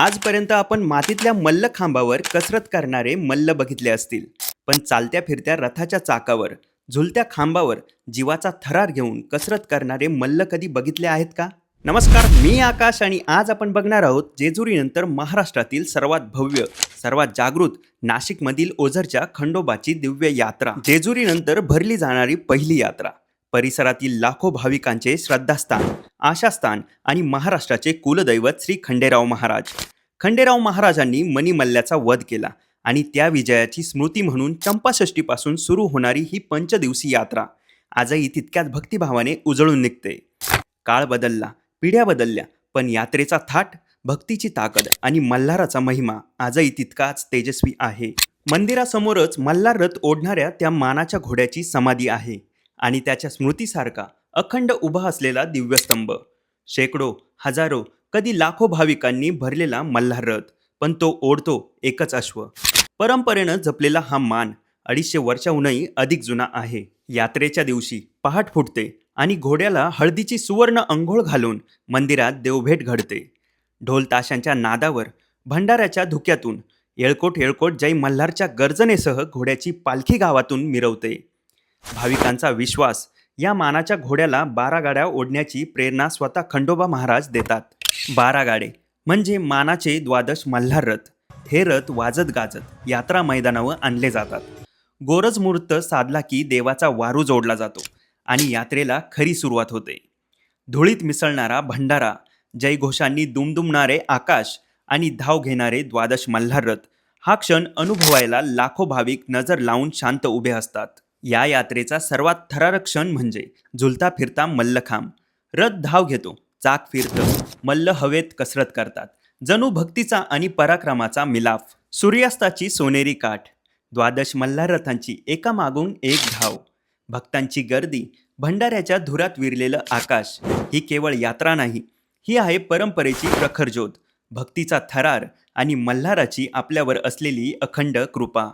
आजपर्यंत आपण मातीतल्या मल्लखांबावर कसरत करणारे मल्ल बघितले असतील. पण चालत्या फिरत्या रथाच्या चाकावर झुलत्या खांबावर जीवाचा थरार घेऊन कसरत करणारे मल्ल कधी बघितले आहेत का? नमस्कार मी आकाश आणि आज आपण बघणार आहोत जेजुरीनंतर महाराष्ट्रातील सर्वात भव्य सर्वात जागृत नाशिकमधील ओझरच्या खंडोबाची दिव्य यात्रा. जेजुरीनंतर भरली जाणारी पहिली यात्रा. परिसरातील लाखो भाविकांचे श्रद्धास्थान. आशास्थान आणि महाराष्ट्राचे कुलदैवत श्री खंडेराव महाराज. खंडेराव महाराजांनी मणिमल्ल्याचा वध केला आणि त्या विजयाची स्मृती म्हणून चंपाषष्टीपासून सुरू होणारी ही पंचदिवसीय यात्रा आजही तितक्याच भक्तिभावाने उजळून निघते. काळ बदलला पिढ्या बदलल्या पण यात्रेचा थाट भक्तीची ताकद आणि मल्हाराचा महिमा आजही तितकाच तेजस्वी आहे. मंदिरासमोरच मल्हार रथ ओढणाऱ्या त्या मानाच्या घोड्याची समाधी आहे आणि त्याच्या स्मृतीसारखा अखंड उभा असलेला दिव्यस्तंभ. शेकडो हजारो कधी लाखो भाविकांनी भरलेला मल्हार रथ पण तो ओढतो एकच अश्व. परंपरेनं जपलेला हा मान अडीचशे वर्षाहूनही अधिक जुना आहे. यात्रेच्या दिवशी पहाट फुटते आणि घोड्याला हळदीची सुवर्ण अंघोळ घालून मंदिरात देवभेट घडते. ढोल ताशांच्या नादावर भंडाऱ्याच्या धुक्यातून येळकोट येळकोट जय मल्हारच्या गर्जनेसह घोड्याची पालखी गावातून मिरवते. भाविकांचा विश्वास या मानाच्या घोड्याला बारा गाड्या ओढण्याची प्रेरणा स्वतः खंडोबा महाराज देतात. बारा गाडे म्हणजे मानाचे द्वादश मल्हार रथ. हे रथ वाजत गाजत यात्रा मैदानावर आणले जातात. गोरज मुहूर्त साधला की देवाचा वारू जोडला जातो आणि यात्रेला खरी सुरुवात होते. धुळीत मिसळणारा भंडारा जयघोषांनी दुमदुमणारे आकाश आणि धाव घेणारे द्वादश मल्हार रथ हा क्षण अनुभवायला लाखो भाविक नजर लावून शांत उभे असतात. या यात्रेचा सर्वात थरारक क्षण म्हणजे झुलता फिरता मल्लखांब. रथ धाव घेतो चाक फिरतं मल्ल हवेत कसरत करतात. जणू भक्तीचा आणि पराक्रमाचा मिलाफ. सूर्यास्ताची सोनेरी काठ. द्वादश मल्हार रथांची एका मागून एक धाव. भक्तांची गर्दी भंडाऱ्याच्या धुरात विरलेलं आकाश ही केवळ यात्रा नाही ही आहे परंपरेची प्रखर ज्योत. भक्तीचा थरार आणि मल्हाराची आपल्यावर असलेली अखंड कृपा.